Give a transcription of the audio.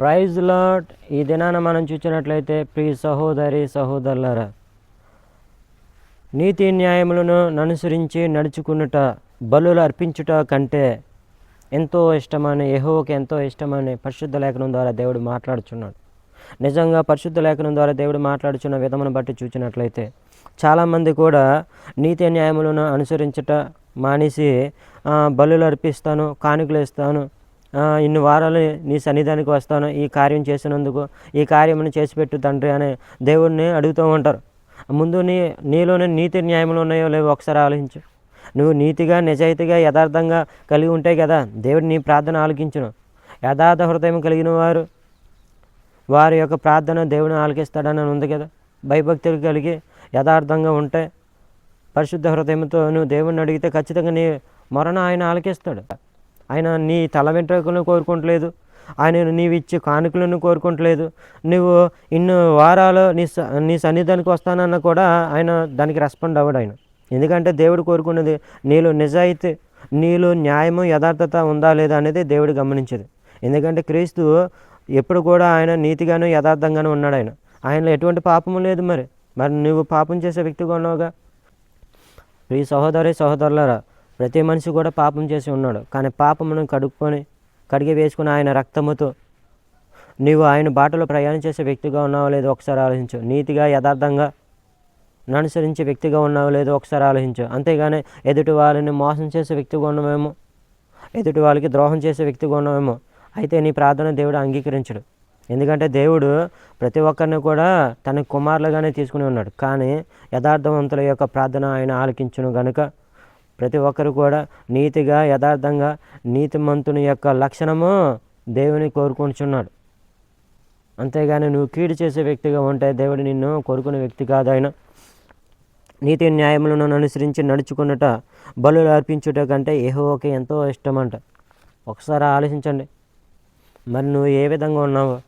Praise lot ఈ దినాన మనం చూసినట్లయితే ప్రియ సహోదరి సహోదరులరా నీతి న్యాయములను అనుసరించి నడుచుకునుట బలులు అర్పించుట కంటే ఎంతో ఇష్టమని ఎహోకి ఎంతో ఇష్టమని పరిశుద్ధ లేఖనం ద్వారా దేవుడు మాట్లాడుచున్నాడు. నిజంగా పరిశుద్ధ లేఖనం ద్వారా దేవుడు మాట్లాడుచున్న విధమును బట్టి చూచినట్లయితే చాలామంది కూడా నీతి న్యాయములను అనుసరించుట మానేసి బలులు అర్పిస్తాను కానుకలు ఇస్తాను ఇన్ని వారాలు నీ సన్నిధానికి వస్తాను ఈ కార్యం చేసినందుకు ఈ కార్యమును చేసి పెట్టు తండ్రి అని దేవుడిని అడుగుతూ ఉంటారు. ముందు నీ నీలోనే నీతి న్యాయములు ఉన్నాయో లేవో ఒకసారి ఆలోచించు. నువ్వు నీతిగా నిజాయితీగా యథార్థంగా కలిగి ఉంటే కదా దేవుడు నీ ప్రార్థన ఆలకించును. యథార్థ హృదయం కలిగిన వారు వారి యొక్క ప్రార్థన దేవుని ఆలకిస్తాడని ఉంది కదా. భయభక్తులు కలిగి యథార్థంగా ఉంటే పరిశుద్ధ హృదయంతో నువ్వు దేవుణ్ణి అడిగితే ఖచ్చితంగా నీ మరణ ఆయన ఆలకిస్తాడు. ఆయన నీ తల వెంట్రుకలను కోరుకోవట్లేదు ఆయన నీవు ఇచ్చే కానుకలను కోరుకోవట్లేదు నువ్వు ఇన్ని వారాలు నీ స నీ సన్నిధానికి వస్తానన్నా కూడా ఆయన దానికి రెస్పాండ్ అవ్వడు ఆయన. ఎందుకంటే దేవుడు కోరుకున్నది నీలో నిజాయితీ నీలో న్యాయము యథార్థత ఉందా లేదా అనేది దేవుడు గమనించేది. ఎందుకంటే క్రీస్తు ఎప్పుడు కూడా ఆయన నీతిగాను యథార్థంగాను ఉన్నాడు ఆయన. ఆయనలో ఎటువంటి పాపము లేదు మరి. మరి నువ్వు పాపం చేసే వ్యక్తిగా ఉన్నావుగా? ఈ సహోదరి సహోదరులరా ప్రతి మనిషి కూడా పాపం చేసి ఉన్నాడు. కానీ పాపమును కడుక్కొని కడిగి వేసుకుని ఆయన రక్తముతో నీవు ఆయన బాటలో ప్రయాణం చేసే వ్యక్తిగా ఉన్నావో లేదో ఒకసారి ఆలోచించు. నీతిగా యథార్థంగా అనుసరించే వ్యక్తిగా ఉన్నావో లేదో ఒకసారి ఆలోచించు. అంతేగాని ఎదుటి వాళ్ళని మోసం చేసే వ్యక్తిగా ఉన్నామేమో ఎదుటి వాళ్ళకి ద్రోహం చేసే వ్యక్తిగా ఉన్నామేమో అయితే నీ ప్రార్థన దేవుడు అంగీకరించడు. ఎందుకంటే దేవుడు ప్రతి ఒక్కరిని కూడా తన కుమారులుగానే తీసుకుని ఉన్నాడు. కానీ యథార్థవంతుల యొక్క ప్రార్థన ఆయన ఆలకించును గనుక ప్రతి ఒక్కరు కూడా నీతిగా యథార్థంగా నీతిమంతుని యొక్క లక్షణము దేవుని కోరుకుంటున్నాడు అంతేగాని నువ్వు కీడు చేసే వ్యక్తిగా ఉంటే దేవుడు నిన్ను కోరుకునే వ్యక్తి కాదు ఆయన. నీతి న్యాయములను అనుసరించి నడుచుకున్నట బలు అర్పించుట కంటే ఏహోకి ఎంతో ఇష్టమంట. ఒకసారి ఆలోచించండి. మరి నువ్వు ఏ విధంగా ఉన్నావో?